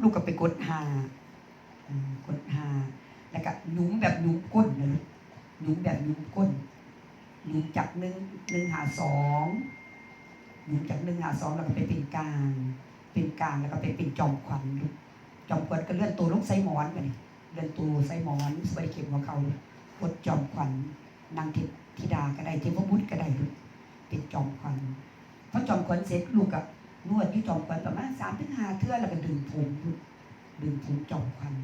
ลูกก็ไปกดหากดหาแล้วก็หนุ่มแบบหนุ่มก้นนะลูกหนุ่มแบบหนุ่มก้นหนุ่มจากหนึ่งหนึ่งหาสองหนุ่มจากหนึ่งหาสองแล้วก็ไปเป็นกลางเป็นกลางแล้วก็ไปเป็นจอมขวัญลูกจอมขวัญก็เลื่อนตัวลงไซมอนไปเลื่อนตัวไซมอนสบายเข็มของเขากดจอมขวัญนางเทพธิดาก็ได้เทพบุตรก็ได้ลูกเป็นจอมขวัญพอจอมขวัญเสร็จลูกกับ นวดที่จอมขวัญประมาณสามถึงห้าเทื่อแล้วก็ดึงผมดึงผมจอมขวัญ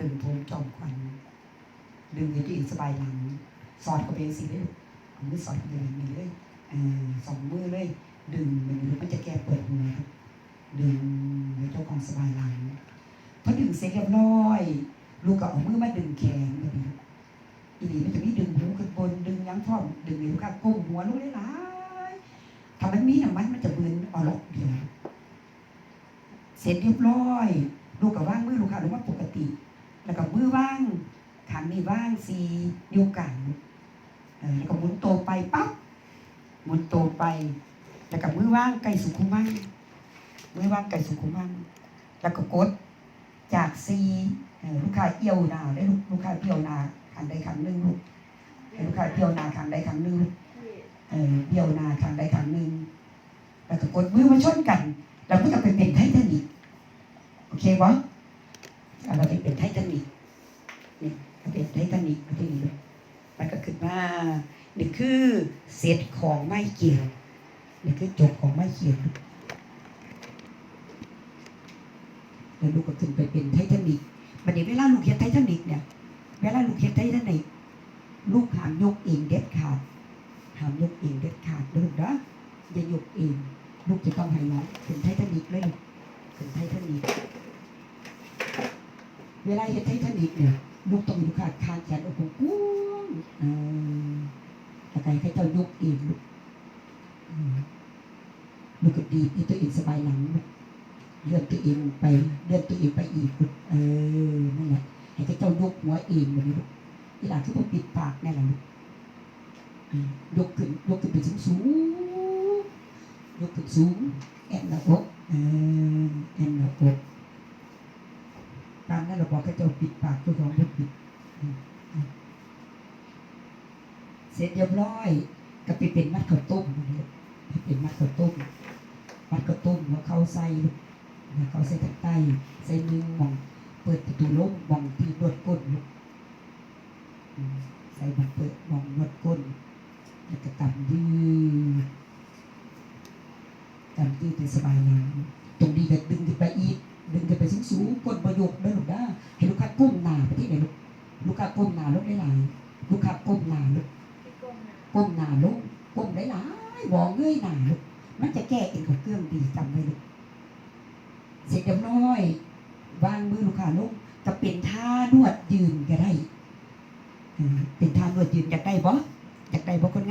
ดึงผมจอมขวัญดึงให้ตัวเองสบายหลัง สอดกับเบสิเลยเอามือสอดกับเบสิเลยอสองมือเลย ดึงมันมันจะแก้เปิดหัวครับดึงให้เจ้าของสบายหลังพอดึงเสร็จเรียบร้อย ลูกก็เอามือมาดึงแขนแบบนี้อีนี่มันจะมีดึงหูขึ้นบนดึงยั้งพร้อมดึงให้ลูกค้าก้มหัวลงหลายๆถ้ามันมีน้ำมันมันจะเบือนออกล็อก เสร็จเรียบร้อย ลูกกับว่างมือลูกค้าลงมาปกติ แล้วก็มือว่างขางนี้ว่างสีนิ้วกลางแล้วก็หมุนโตไปปั๊บหมุนโตไป แล้วก็มือว่างไก่สุขุมั่งมือว่างไก่สุขุมั่งแล้วก็กดจากซีลูกค้าเอี่ยวนาได้ลูกลูกค้าเอี่ยวนาขันใดขันหนึ่งลูกลูกค้าเอี่ยวนาขันใดขันหนึ่งเออเอี่ยวนาขันใดขันหนึ่งแล้วก็กดมือมาชนกัน แล้วก็จะไปเป็นไททานิกโอเคปะอะเราไปเป็นไททานิกนี่เราเป็นไททานิกมาที่นี่ลูกมันก็ขึ้นมานี่คือเซตของไม้เกี่ยวนี่คือจบของไม้เขียนแล้วลูกก็ขึ้นไปเป็นไททานิกมันเดี๋ยวเวลาลูกเขียนไททานิกเนี่ยเวลาลูกเขียนไททานิกลูกหามยกเองเด็ดขาดหามยกเองเด็ดขาดลูกนะอย่ายกเองลูกจะต้องให้น้องเป็นไททานิกเลยลูกเป็นไททานิก เวลาเห็นไททานิกเนี่ยลูกต้องอยู่ขาดคางแขนอกของกุ้งออแต่ใครให้เจ้ายกเองลูกอืมลูกก็ดีที่ตัวเองสบายหลังเลื่อนตัวเองไปเลื่อนตัวเองไปอีกลูกเออนั่นแหละให้เจ้ายกหัวเองมาดิลูกอีหลานคือพวกปิดปากแน่แหละลูกยกขึ้นยกขึ้นไปสูงสูงยกขึ้นสูงแอนหน้าอกเอแอนหน้าอกน บอกให้เจ้าปิดปากเจ้าของบ่ปิด เสร็จเรียบร้อยก็ไปเป็นมัดข้าวต้มเลยไปเป็นมัดข้าวต้มมัดข้าวต้มแล้วเข้าใส่แล้วเข้าใส่ทางใต้ใส่มือมอง เปิดประตูล้มมองที่นวดก้นลูกใส่บังเปิดมองนวดก้นแล้วก็กำยืดกำยืดให้สบายหลังตรงนี้ก็ดึงขึ้นไปาก้มหน้าลงได้หลายลูกขับก้มหนาลูกก้มหนาลงก้มได้หลายๆวองเงยหนาลูกมันจะแก้เองกับเครื่องดีจำไว้ลูกเสร็จเรียบร้อยวางมือลูกค้าลงจะเป็นท่านวดยืนก็ได้เป็นท่านวดยืนอยากได้บ่อยากได้บ่คนงาน